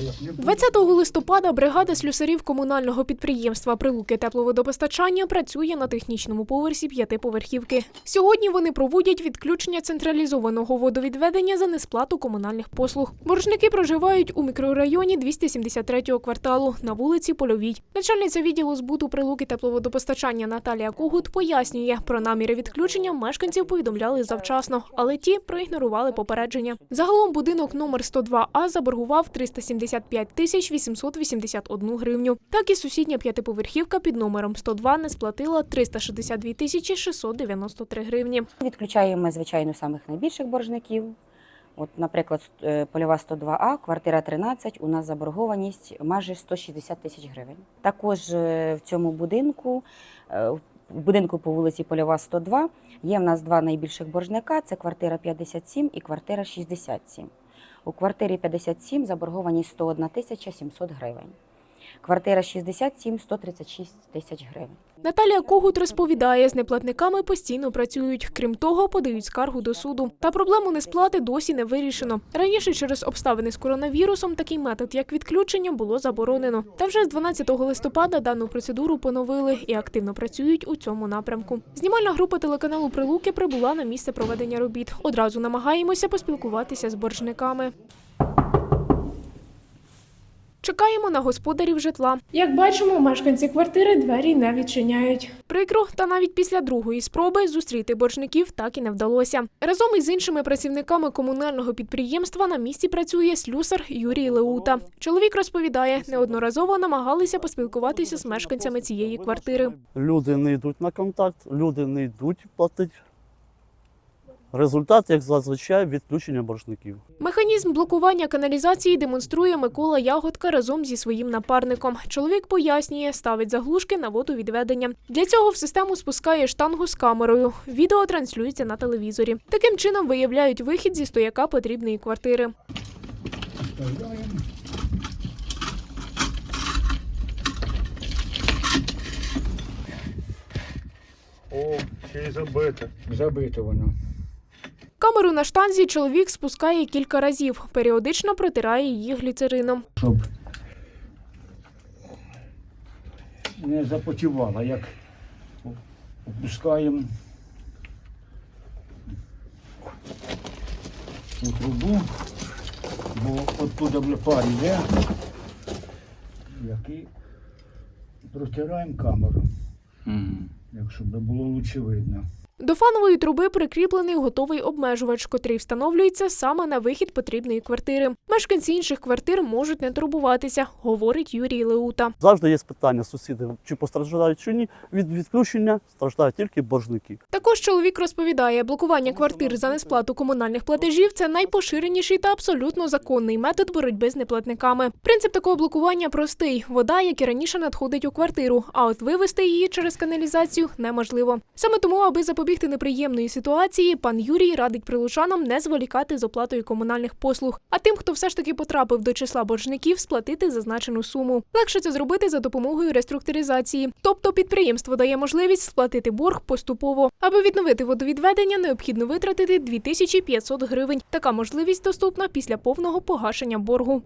як не буде. 20 листопада бригада слюсарів комунального підприємства Прилуки тепловодопостачання працює на технічному поверсі п'ятиповерхівки. Сьогодні вони проводять відключення централізованого водовідведення за несплату комунальних послуг. Боржники проживають у мікрорайоні 273-го кварталу на вулиці Польовій. Начальниця відділу збуту Прилуки тепловодопостачання Наталія Когут пояснює, про наміри відключення мешканців повідомляли завчасно, але ті проігнорували попередження. Загалом будинок номер 102А заборгував 375 тисяч 881 гривню. Так і сусідня п'ятиповерхівка під номером 102 не сплатила 362 тисячі 693 гривні. Відключаємо звичайно, самих найбільших боржників. От, наприклад, е, польова 102А, квартира 13, у нас заборгованість майже 160 тисяч гривень. Також е, в цьому будинку, е, в будинку по вулиці Польова 102, є в нас два найбільших боржника: це квартира 57 і квартира 67. У квартирі 57 заборгованість 101 тисяча 700 гривень. Квартира 67 – 136 тисяч гривень. Наталія Когут розповідає, з неплатниками постійно працюють. Крім того, подають скаргу до суду. Та проблему несплати досі не вирішено. Раніше через обставини з коронавірусом такий метод, як відключення, було заборонено. Та вже з 12 листопада дану процедуру поновили і активно працюють у цьому напрямку. Знімальна група телеканалу Прилуки прибула на місце проведення робіт. Одразу намагаємося поспілкуватися з боржниками. Чекаємо на господарів житла. Як бачимо, мешканці квартири двері не відчиняють. Прикро, та навіть після другої спроби зустріти боржників так і не вдалося. Разом із іншими працівниками комунального підприємства на місці працює слюсар Юрій Леута. Чоловік розповідає, неодноразово намагалися поспілкуватися з мешканцями цієї квартири. Люди не йдуть на контакт, люди не йдуть платити. Результат, як зазвичай, відключення боржників. Механізм блокування каналізації демонструє Микола Ягодка разом зі своїм напарником. Чоловік пояснює, ставить заглушки на водовідведення. Для цього в систему спускає штангу з камерою. Відео транслюється на телевізорі. Таким чином виявляють вихід зі стояка потрібної квартири. О, ще й забите. Забито воно. Камеру на штанзі чоловік спускає кілька разів, періодично протирає її гліцерином. Щоб не запотівало, як опускаємо цю трубу, бо оттуда пар йде, який протираємо камеру, якщо б було лучше видно. До фанової труби прикріплений готовий обмежувач, котрий встановлюється саме на вихід потрібної квартири. Мешканці інших квартир можуть не турбуватися, говорить Юрій Леута. Завжди є питання сусідів, чи постраждають чи ні. Від відключення страждають тільки боржники. Також чоловік розповідає, блокування квартир за несплату комунальних платежів це найпоширеніший та абсолютно законний метод боротьби з неплатниками. Принцип такого блокування простий: вода, як і раніше, надходить у квартиру, а от вивести її через каналізацію неможливо. Саме тому, аби запобігти неприємної ситуації, пан Юрій радить прилучанам не зволікати з оплатою комунальних послуг. А тим, хто все ж таки потрапив до числа боржників, сплатити зазначену суму. Легше це зробити за допомогою реструктуризації. Тобто підприємство дає можливість сплатити борг поступово. Аби відновити водовідведення, необхідно витратити 2500 гривень. Така можливість доступна після повного погашення боргу.